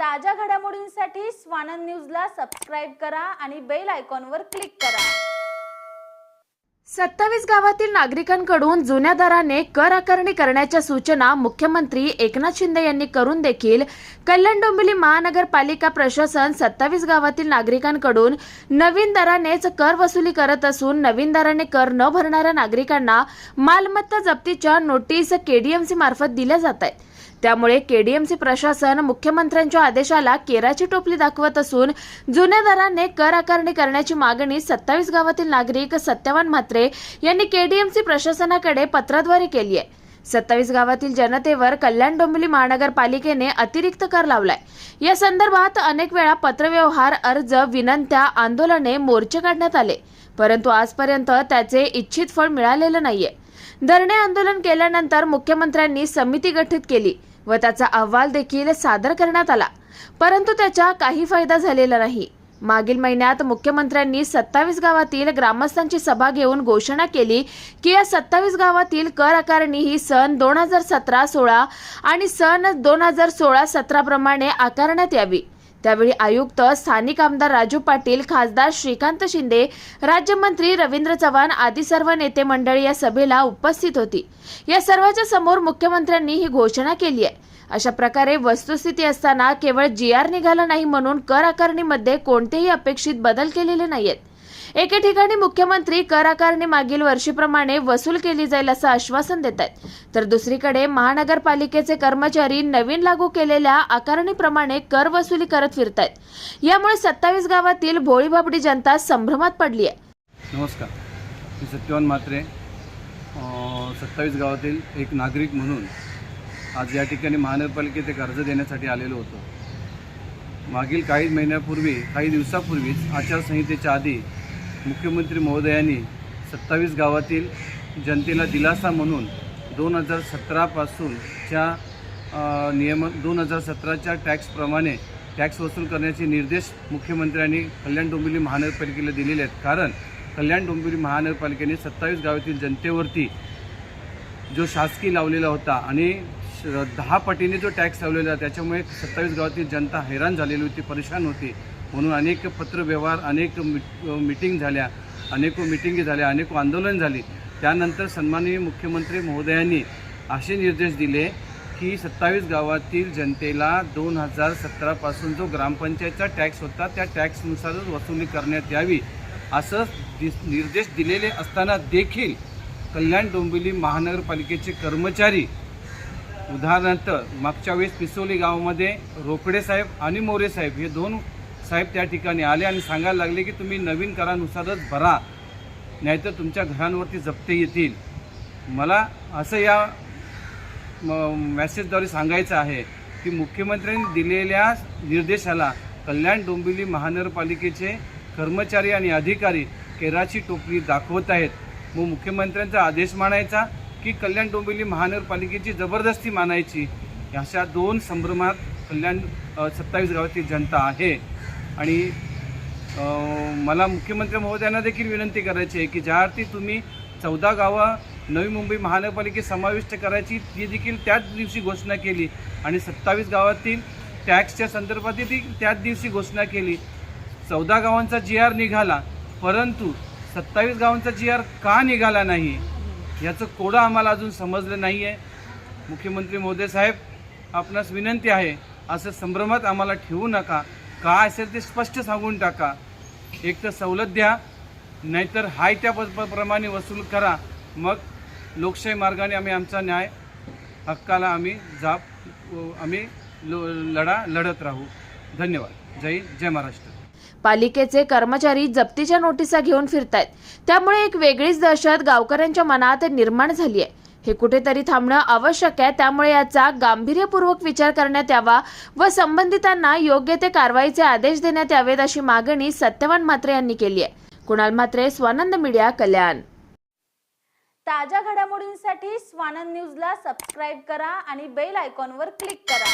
ताज्या घडामोडींसाठी स्वानंद न्यूजला सबस्क्राईब करा आणि बेल आयकॉनवर क्लिक करा. सत्तावीस गावातील नागरिकांकडून जुन्या दराने कर आकारणी करण्याच्या सूचना मुख्यमंत्री एकनाथ शिंदे यांनी करून देखील कल्याण डोंबिवली महानगरपालिका प्रशासन सत्तावीस गावातील नागरिकांकडून नवीन दरानेच कर वसुली करत असून नवीन दराने कर न भरणाऱ्या नागरिकांना मालमत्ता जप्तीच्या नोटीस केडीएमसी मार्फत दिल्या जात आहेत. त्यामुळे केडीएमसी प्रशासन मुख्यमंत्र्यांच्या आदेशाला केराची टोपली दाखवत असून जुन्या दराने कर आकारणी करण्याची मागणी सत्तावीस गावातील नागरिक सत्यवान म्हात्रे यांनी केडीएमसी प्रशासनाकडे पत्राद्वारे केली आहे. सत्तावीस गावातील जनतेवर कल्याण डोंबिवली महानगरपालिकेने अतिरिक्त कर लावलाय. या संदर्भात अनेक वेळा पत्रव्यवहार अर्ज विनंत्या आंदोलने मोर्चे काढण्यात आले. परंतु आजपर्यंत त्याचे इच्छित फळ मिळालेलं नाहीये. धरणे आंदोलन केल्यानंतर मुख्यमंत्र्यांनी समिती गठीत केली. व त्याचा अहवाल देखील सादर करण्यात आला. परंतु त्याचा काही फायदा झालेला नाही. मागील महिन्यात मुख्यमंत्र्यांनी सत्तावीस गावातील ग्रामस्थांची सभा घेऊन घोषणा केली की या सत्तावीस गावातील कर आकारणी ही सन दोन हजार सतरा सोळा आणि सन दोन हजार सोळा सतराप्रमाणे आकारण्यात यावी. त्यावेळी आयुक्त स्थानिक आमदार राजू पाटील खासदार श्रीकांत शिंदे राज्यमंत्री रवींद्र चव्हाण आदी सर्व नेते मंडळी या सभेला उपस्थित होती. या सर्वांच्या समोर मुख्यमंत्र्यांनी ही घोषणा केली आहे. अशा प्रकारे वस्तुस्थिती असताना केवळ जी आर निघाला नाही म्हणून कर आकारणीमध्ये कोणतेही अपेक्षित बदल केलेले नाहीत एके ठिकाणी मुख्यमंत्री कर आकारणी मागील वर्षीप्रमाणे वसूल केली जाईल असं आश्वासन देत आहेत. तर दुसरीकडे महानगरपालिकेचे कर्मचारी नवीन लागू केलेल्या आकारणीप्रमाणे कर वसुली करत फिरत आहेत. यामुळे सत्तावीस गावातील भोळीबाबडी जनता संभ्रमात पडली आहे. नमस्कार. मी सत्यवान म्हात्रे. सत्तावीस गावातील एक नागरिक म्हणून आज या ठिकाणी महानगरपालिकेचे कर्ज देण्यासाठी आलेलो होतो. मागील काही महिन्यापूर्वी काही दिवसापूर्वीच आचारसंहितेच्या आधी मुख्यमंत्री महोदयांनी सत्तावीस गावातील जनतेला दिलासा म्हणून दोन हजार सतरापासूनच्या नियम दोन हजार सतराच्या टॅक्सप्रमाणे टॅक्स वसूल करण्याचे निर्देश मुख्यमंत्र्यांनी कल्याण डोंबिवली महानगरपालिकेला दिलेले आहेत. कारण कल्याण डोंबिवली महानगरपालिकेने सत्तावीस गावातील जनतेवरती जो शासकीय लावलेला होता आणि दहा पटीने जो टॅक्स लावलेला त्याच्यामुळे सत्तावीस गावातील जनता हैराण झालेली होती परेशान होती. म्हणून अनेक पत्रव्यवहार अनेक मिट मिटिंग झाल्या अनेक मिटिंगी झाल्या अनेक आंदोलन झाली. त्यानंतर सन्माननीय मुख्यमंत्री महोदयांनी असे निर्देश दिले की सत्तावीस गावातील जनतेला दोन हजार सतरापासून जो ग्रामपंचायतचा टॅक्स होता त्या टॅक्सनुसारच वसुली करण्यात यावी. असं निर्देश दिलेले असताना देखील कल्याण डोंबिवली महानगरपालिकेचे कर्मचारी उदाहरणार्थ मागच्या वेळेस पिसोली गावामध्ये रोकडे साहेब आणि मोरे साहेब हे दोन साहेब त्या ठिकाणी आले आणि सांगायला लागले की तुम्ही नवीन करानुसारच भरा नाहीतर तुमच्या घरांवरती जप्ते येतील. मला असं या मॅसेजद्वारे सांगायचं आहे की मुख्यमंत्र्यांनी दिलेल्या निर्देशाला कल्याण डोंबिवली महानगरपालिकेचे कर्मचारी आणि अधिकारी केराची टोपली दाखवत आहेत. मग मुख्यमंत्र्यांचा आदेश मानायचा? की कल्याण डोंबिवली महानगरपालिकेची जबरदस्ती मानायची अशा दोन संभ्रमात कल्याण सत्तावीस गावातील जनता आहे. आणि मला मुख्यमंत्री महोदयांना देखील विनंती करायची आहे की ज्या अर्थी तुम्ही चौदा गावं नवी मुंबई महानगरपालिकेत समाविष्ट करायची ती देखील त्याच दिवशी घोषणा केली. आणि सत्तावीस गावातील टॅक्सच्या संदर्भात ती त्याच दिवशी घोषणा केली. चौदा गावांचा जी आर निघाला परंतु सत्तावीस गावांचा जी आर का निघाला नाही? याचं कोडं आम्हाला अजून समजलं नाही आहे मुख्यमंत्री मोदी साहेब आपणास विनंती आहे असं संभ्रमात आम्हाला ठेवू नका. काय असेल ते स्पष्ट सांगून टाका. एक तर सवलत द्या नाहीतर हाय त्या प- प्रमाणे वसूल करा. मग लोकशाही मार्गाने आम्ही आमचा न्याय हक्काला आम्ही जाप आम्ही लो- लढा लढत राहू. धन्यवाद. जय जय महाराष्ट्र. पालिकेचे कर्मचारी जप्तीच्या नोटिसा घेऊन फिरतायत. त्यामुळे एक वेगळीच दहशत गावकऱ्यांच्या मनात निर्माण झाली आहे. हे कुठेतरी थांबणं आवश्यक आहे त्यामुळे याचा गांभीर्यपूर्वक विचार करण्यात यावा व संबंधितांना योग्य ते कारवाईचे आदेश देण्यात यावेत अशी मागणी सत्यवान म्हात्रे यांनी केली आहे. कुणाल म्हात्रे स्वानंद मीडिया कल्याण. ताज्या घडामोडींसाठी स्वानंद न्यूजला सबस्क्राईब करा आणि बेल आयकॉनवर क्लिक करा.